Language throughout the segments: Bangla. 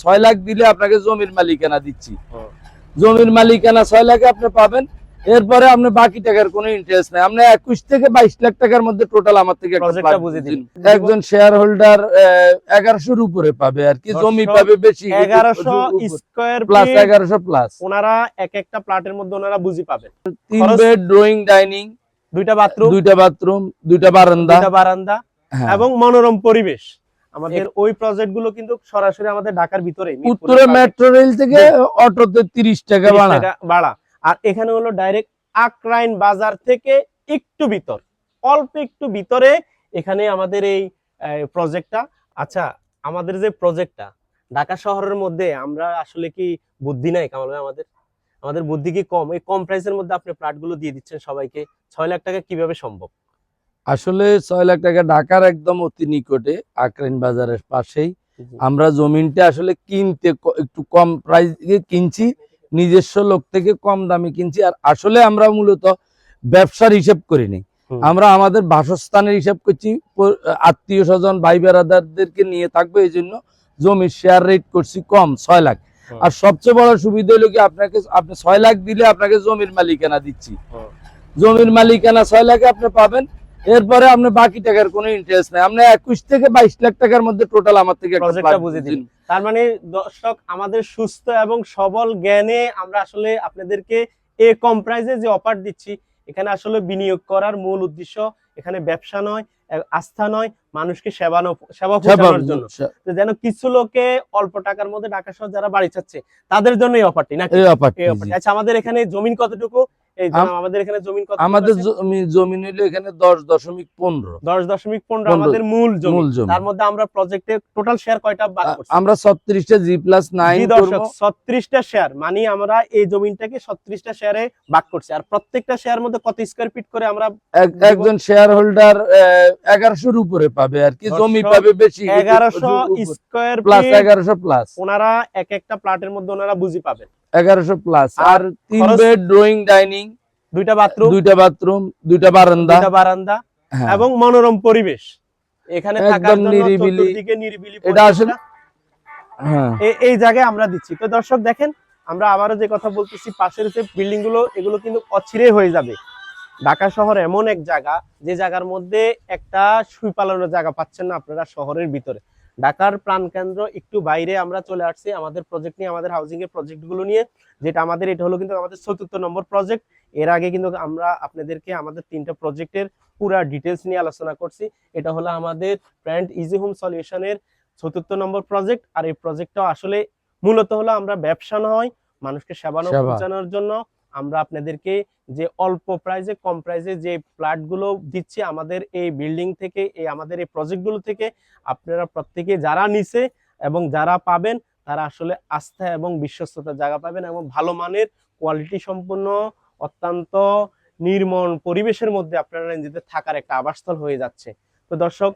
ছয় লাখ দিলে আপনাকে জমির মালিকানা দিচ্ছি। জমির মালিকানা ছয় লাখে আপনি পাবেন। এরপরে আপনি বাকি টাকার কোনো ইন্টারেস্ট নাই। আপনি একুশ থেকে বাইশ লাখ টাকার মধ্যে টোটাল আমার থেকে। একজন শেয়ার হোল্ডার এগারোশোর উপরে পাবে আর কি। জমি পাবে বেশি। এগারোশো স্কোয়ার প্লাস এগারোশো প্লাস ওনারা এক একটা প্লাটের মধ্যে ওনারা বুঝি পাবেন। তিন বেড ড্রয়িং ডাইনিং দুইটা বাথরুম দুইটা বাথরুম দুইটা বারান্দা। বারান্দা হ্যাঁ। এবং মনোরম পরিবেশ। আমাদের ওই প্রজেক্টগুলো কিন্তু সরাসরি আমাদের ঢাকার ভিতরে উত্তরে মেট্রো রেল থেকে অটোতে তিরিশ টাকা বাড়া আর এখানে হলো ডাইরেক্ট আকরাইন বাজার থেকে একটু ভিতর অল্প একটু ভিতরে এখানে আমাদের এই প্রজেক্টটা আচ্ছা আমাদের যে প্রজেক্টটা ঢাকা শহরের মধ্যে আমরা আসলে কি বুদ্ধি নাই কামাল ভাই আমাদের? আমাদের বুদ্ধি কি কম? এই কম প্রাইসের মধ্যে আপনি প্লাটগুলো দিয়ে দিচ্ছেন সবাইকে। ছয় লাখ টাকা কীভাবে সম্ভব? আসলে ছয় লাখ টাকা ঢাকার একদম অতি নিকটে আকরাইন বাজারের পাশেই। আমরা জমিনটা আসলে কিনতে একটু কম প্রাইসে কিনছি নিজস্ব লোক থেকে কম দামে কিনছি আর আসলে আমরা মূলত ব্যবসার হিসাব করিনি। আমরা আমাদের বাসস্থানের হিসাব করছি আত্মীয় স্বজন ভাই বেড়াদারদেরকে নিয়ে থাকব এই জন্য জমির শেয়ার রেট করছি কম ছয় লাখ। আর সবচেয়ে বড় সুবিধা হলো কি আপনাকে আপনি ছয় লাখ দিলে আপনাকে জমির মালিকানা দিচ্ছি। জমির মালিকানা ছয় লাখে আপনি পাবেন এরপরে আপনি বাকি টাকার কোনো ইন্টারেস্ট নাই। আপনি একুশ থেকে বাইশ লাখ টাকার মধ্যে টোটাল আমার থেকে বুঝে দিন। তার মানে দর্শক আমাদের সুস্থ এবং সবল জ্ঞানে আমরা আসলে আপনাদেরকে এ কম প্রাইসে যে অফার দিচ্ছি এখানে আসলে বিনিয়োগ করার মূল উদ্দেশ্য এখানে ব্যবসা নয় আস্থা নয় মানুষকে সেবা ন- সেবা পৌঁছানোর জন্য। যেন কিছু লোকে অল্প টাকার মধ্যে ঢাকা শহর যারা বাড়ি চাচ্ছে তাদের জন্য এই অফারটি নাকি? এই অফারটি আচ্ছা আমাদের এখানে জমিন কতটুকু? আমাদের এখানে জমিন কত আমাদের জমি জমিন হলো এখানে দশ দশমিক পনেরো। দশ দশমিক। আমাদের মূল জমি। মূল জমি। তার মধ্যে আমরা প্রজেক্টে টোটাল শেয়ার কয়টা বাদ করছি? আমরা ছত্রিশটা জি প্লাস নাইন দর্শক ছত্রিশটা শেয়ার মানে আমরা এই জমিনটাকে ছত্রিশটা শেয়ারে ভাগ করছি। আর প্রত্যেকটা শেয়ার মধ্যে কত স্কোয়ার ফিট করে আমরা একজন শেয়ার হোল্ডার এগারোশোর উপরে পাবে আর কি জমি পাবে বেশি। এগারোশো স্কোয়ার প্লাস এগারোশো প্লাস ওনারা এক একটা প্লাটের মধ্যে ওনারা বুঝি পাবেন। এগারোশো প্লাস আর আর তিন বেড ড্রয়িং ডাইনিং দুইটা বাথরুম দুইটা বাথরুম দুইটা বারান্দা। দুইটা বারান্দা হ্যাঁ। এবং মনোরম পরিবেশ। এখানে থাকার জন্য নিরিবিলি। চতুর্দিকে নিরিবিলি এটা আসলে- হ্যাঁ। এই জায়গায় আমরা দিচ্ছি। তো দর্শক দেখেন আমরা আবারও যে কথা বলতেছি পাশের যে বিল্ডিংগুলো এগুলো কিন্তু অচিরে হয়ে যাবে। ঢাকা শহর এমন এক জায়গা যে জায়গার মধ্যে একটা সুই পালানোর জায়গা পাচ্ছেন না আপনারা শহরের ভিতরে। ঢাকার প্রাণকেন্দ্র একটু বাইরে আমরা চলে আসছি আমাদের প্রজেক্ট নিয়ে আমাদের হাউজিং এর প্রজেক্টগুলো নিয়ে যেটা আমাদের এটা হলো কিন্তু আমাদের চতুর্থ নম্বর প্রজেক্ট এর আগে কিন্তু আমরা আপনাদেরকে আমাদের তিনটা প্রজেক্টের পুরা ডিটেলস নিয়ে আলোচনা করছি এটা হলো আমাদের ব্র্যান্ড ইজি হোম সলিউশনের চতুর্থ নম্বর প্রজেক্ট আর এই প্রজেক্টটা আসলে মূলত হলো আমরা ব্যবসা নয় মানুষকে সেবা সেবা। পৌঁছানোর জন্য আমরা আপনাদেরকে যে অল্প প্রাইজে কম প্রাইজে যে ফ্ল্যাটগুলো দিচ্ছি আমাদের এই বিল্ডিং থেকে, এই আমাদের এই প্রজেক্টগুলো থেকে, আপনারা প্রত্যেকে যারা নিছে এবং যারা পাবেন, তারা আসলে আস্থা এবং বিশ্বস্ততার জায়গা পাবেন এবং ভালো মানের কোয়ালিটি সম্পন্ন, অত্যন্ত নির্মল পরিবেশের মধ্যে আপনারা নিজেদের থাকার একটা আবাসস্থল হয়ে যাচ্ছে। তো দর্শক,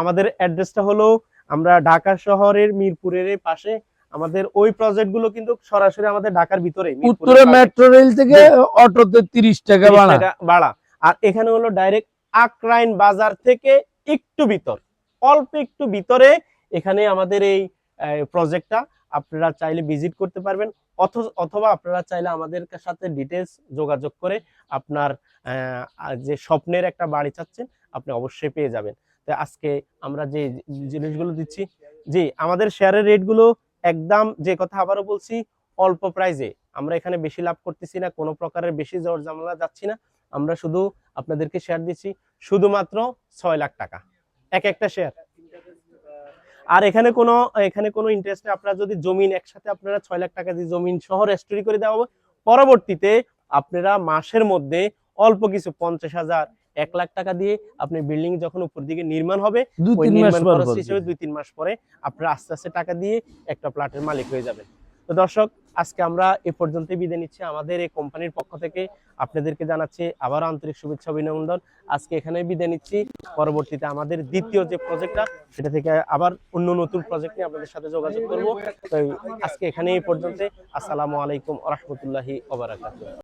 আমাদের অ্যাড্রেসটা হলো আমরা ঢাকা শহরের মিরপুরের পাশে আমাদের ওই প্রজেক্টগুলো কিন্তু সরাসরি আমাদের ঢাকার ভিতরে উত্তরে মেট্রো রেল থেকে অটোতে তিরিশ টাকা 30 টাকা ভাড়া। আর এখানে হলো ডাইরেক্ট আকরাইন বাজার থেকে একটু ভিতর অল্প একটু ভিতরে এখানে আমাদের এই প্রজেক্টটা আপনারা চাইলে ভিজিট করতে পারবেন। অথ- অথবা আপনারা চাইলে আমাদের সাথে ডিটেলস যোগাযোগ করে আপনার যে স্বপ্নের একটা বাড়ি চাচ্ছেন আপনি অবশ্যই পেয়ে যাবেন। তো আজকে আমরা যে জিনিসগুলো দিচ্ছি জি আমাদের শেয়ারের রেটগুলো একদম যে কথা আবারও বলছি, অল্প প্রাইজে আমরা এখানে বেশি লাভ করতেছি না, কোনো প্রকারের বেশি জ্বর জামলা যাচ্ছি না। আমরা শুধু আপনাদেরকে শেয়ার দিচ্ছি, শুধুমাত্র ছয় লাখ টাকা। এক একটা শেয়ার আর এখানে কোনো এখানে কোনো ইন্টারেস্টে আপনারা যদি জমিন একসাথে আপনারা ছয় লাখ টাকা দিয়ে জমিন সহ রেস্টোরি করে দেওয়া হবে, পরবর্তীতে আপনারা মাসের মধ্যে অল্প কিছু পঞ্চাশ হাজার এক লাখ টাকা দিয়ে আপনি বিল্ডিং যখন উপর দিকে নির্মাণ হবে দুই ওই তিন মাস নির্মাণ খরচ হিসেবে দুই তিন মাস পরে আপনারা আস্তে আস্তে টাকা দিয়ে একটা প্লাটের মালিক হয়ে যাবেন। তো দর্শক আজকে আমরা এ পর্যন্তই বিদায় নিচ্ছি। আমাদের এই কোম্পানির পক্ষ থেকে আপনাদেরকে জানাচ্ছি আবার আন্তরিক শুভেচ্ছা অভিনন্দন। আজকে এখানে বিদায় নিচ্ছি। পরবর্তীতে আমাদের দ্বিতীয় যে প্রজেক্টটা সেটা থেকে আবার অন্য নতুন প্রজেক্ট নিয়ে আপনাদের সাথে যোগাযোগ করব। তো আজকে এখানে এই পর্যন্ত আসসালামু আলাইকুম রহমতুল্লাহি ওবারাকাতুহ